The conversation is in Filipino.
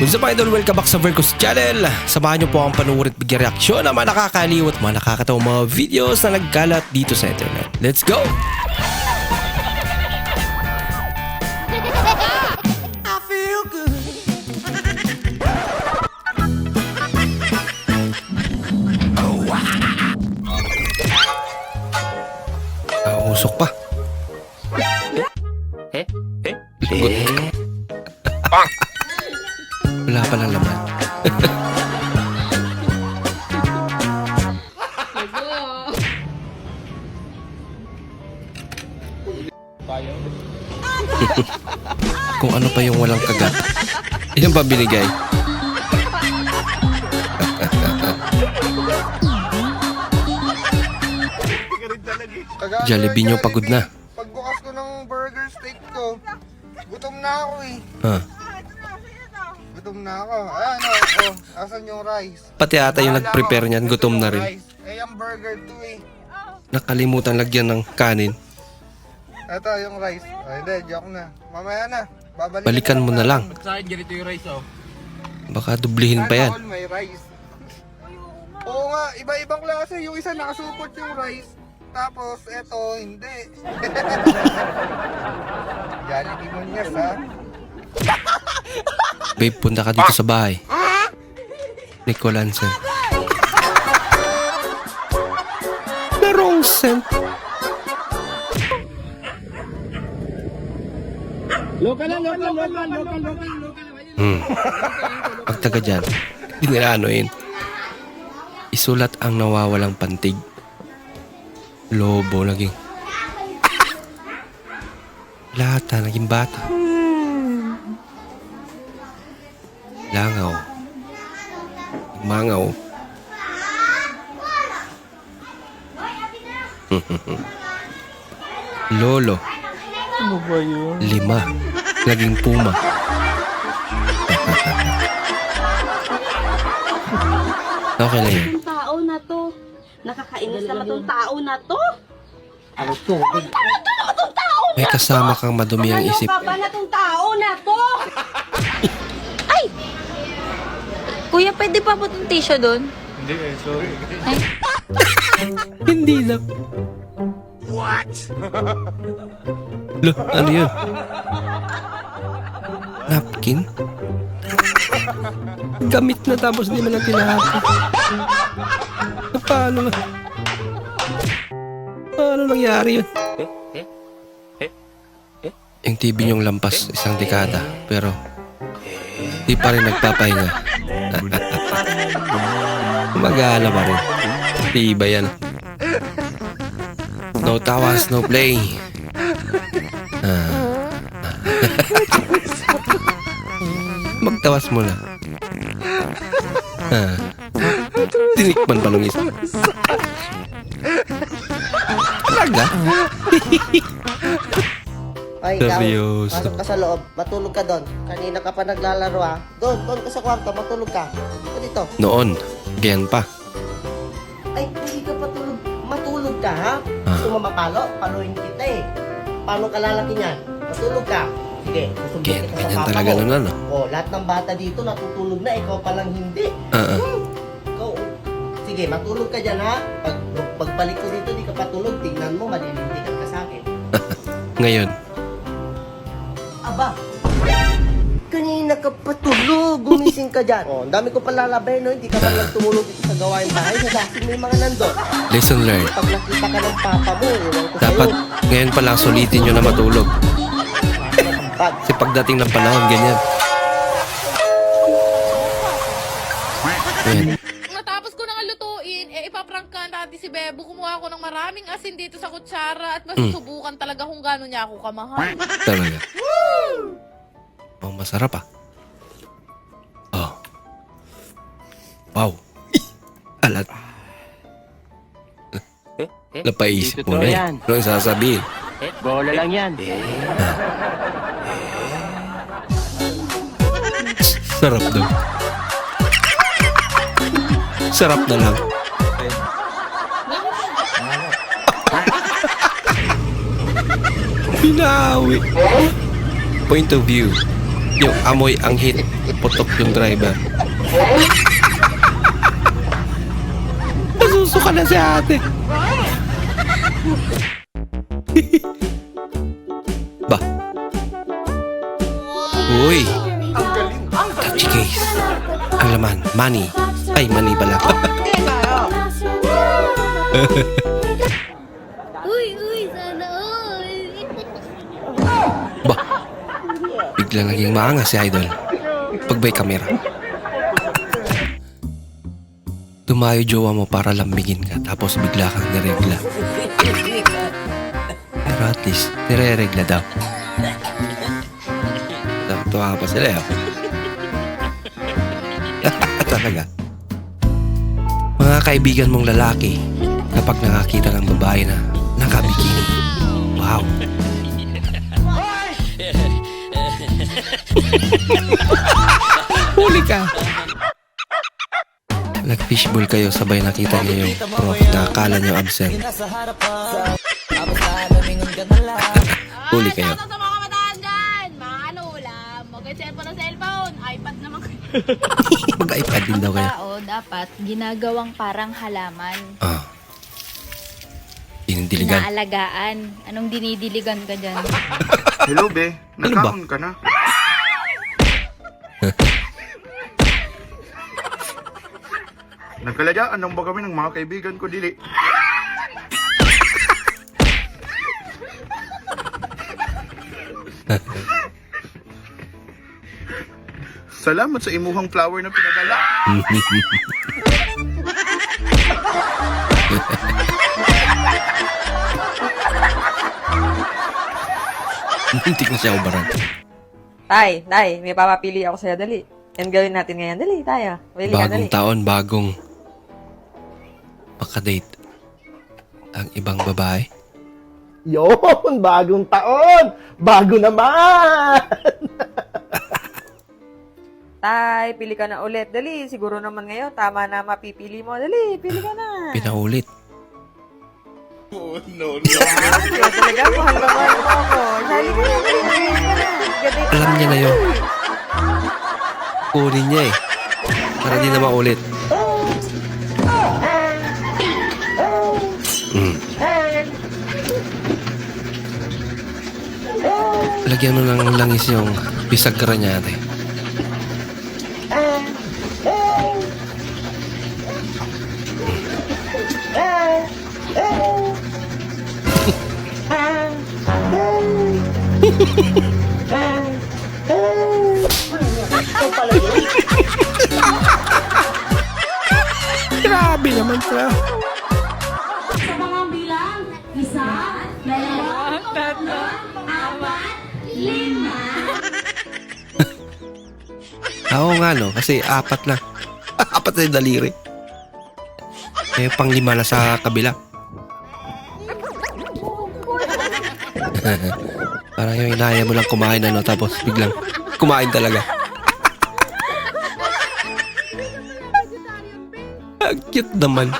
What's up idol? Welcome back sa Vercos Channel. Samahan niyo po ang panuwid at bigyan reaksyon ng mga nakakaliw at mga nakakatawang mga videos na nagkalat dito sa internet. Let's go! Usok pa. Ano pa yung walang kagat. Yan pa binigay. Jollibee nyo pagod na. Pagbukas ko ng burger steak ko, gutom na ako eh. Ah, Gutom na ako. Ayan o, oh, asan yung rice? pati ata yung nag-prepare niyan, gutom na rin. rice. Eh, yung burger to eh. Nakalimutan lagyan ng kanin. Ito yung rice. Ay, hindi, joke na. Mamaya na. Babalikan Balikan mo na lang. Sa akin, ganito yung rice, oh. Baka dublihin pa yan. Sana all may rice. Oo nga, iba-ibang klase. Yung isa nakasupot yung rice. Tapos, eto, hindi. Jollibee mo niya, ha? Babe, punta ka dito sa bahay. Nicolansen. Merong scent. Local lang, local, local, local, local, local. Hmm. Pag taga dyan, hindi. Isulat ang nawawalang pantig. Lobo naging. Lata naging bata. Langaw. Mangaw. Lolo. Ano ba yun? Lima. Naging puma. okay lang yun. Itong tao na to. Nakakainis naman tong tao na to. Ano to? Itong tao May kasama kang madumi ang Ano isip. ka ba na tong tao na to? Ay! Kuya, pwede pa po itong tissue doon? Hindi eh, sorry. Ay, Hindi lang. What? Lo, ano yun? Napkin? Gamit na tapos di man lang tinahapon. Paano ba? Paano nangyari yun? Yung TV niyong lampas isang dekada, pero di pa rin nagpapahinga. Mag-aala pa rin. Tiba yan. No tawas, no play. Ah. Magtawas mo na. Ah. Tinikman pa nung isa. Talaga? Ay, ikaw, Seryoso. pasok ka sa loob, matulog ka doon. Kanina ka pa naglalaro ha. Doon, doon ka sa kwarto, matulog ka. Ito dito. Noon, ganyan pa. Ay, hindi ka patulog. Matulog ka ha? Ah. Gusto mo mapalo? Paluin kita eh. Paano ka lalaki niyan? Matulog ka. Sige, susunod Ganyan, kita sa ganyan papa talaga mo. nun ano. Oh, lahat ng bata dito natutulog na, ikaw pa lang hindi. Ah, ah. Ikaw, sige, matulog ka dyan ha. Pag, pagbalik ko dito, di ka patulog, tingnan mo, malilintikan ka sa akin. Ngayon, Aba, ka patulog, gumising ka dyan. Oh, ang dami ko palalabay, no? Hindi ka pa lang tumulog dito sa gawain bahay. Nagasin mo yung mga nandun. lesson learned. Pag nakita ka ng papa mo, iwan ko Dapat sa'yo. ngayon pa lang sulitin nyo na matulog. Pag, Kasi pagdating ng panahon, ganyan. Ayan. Matapos ko nang lutuin, eh ipaprangkan natin si Bebo. Kumuha ko ng maraming asin dito sa kutsara at masusubukan talaga kung gaano niya ako kamahal. Talaga. Oh, masarap ah. Wow. Alat. Napaisip mo na yan. Ano yung sasabihin? Bola lang yan. Sarap daw. Sarap na lang. Binawi. Point of view. Yung amoy ang hit. putok yung driver. Nasusuka na si ate. ba? Uy! Touchy case. Ang laman, money. Ay, money pala. Uy, uy, sana all. ba? Biglang naging maangas si Idol. Pag may kamera. Tumayo jowa mo para lambingin ka tapos bigla kang niregla. Pero at least, nire-regla daw. Tuwa pa sila eh. Talaga. Mga kaibigan mong lalaki, kapag nakakita ng babae na nakabikini. Wow. Huli ka. Nag-fishbowl kayo sabay nakita niyo yung prof na akala niyo absent. Huli kayo. Sa mga kabataan dyan, mga ano ulam, mag-cellphone ng cellphone, iPad naman kayo. Mag-iPad din daw kayo. Tao dapat ginagawang parang halaman. Ah. Dinidiligan. Inaalagaan. Anong dinidiligan ka dyan? Hello, be. Ano ba? Nagkaon ka na. Nagkaladaan lang ba kami ng mga kaibigan ko, Dili? Salamat sa imuhang flower na pinadala. Hindi ko siya ubaran. Tay, Tay, may papapili ako sa'yo, dali. Yan gawin natin ngayon. Dali, tayo. Pili ka, dali. Bagong taon, bagong makadate. Ang ibang babae. Yon, bagong taon! Bago naman! Tay, pili ka na ulit. Dali, siguro naman ngayon, tama na mapipili mo. Dali, pili ka na. Pinaulit. Kaya talaga, mahal na mahal mo ako. Sali ka na, dali, dali ka na. Gadit Alam niya na yun. Kunin niya eh. Para di na maulit. Lagyan mo ng langis yung bisagra niya ate. Grabe naman siya. Nga no, kasi apat lang. apat na yung daliri. Eh, pang lima na sa kabila. Parang yung inaya mo lang kumain ano, tapos biglang kumain talaga. Ang cute naman.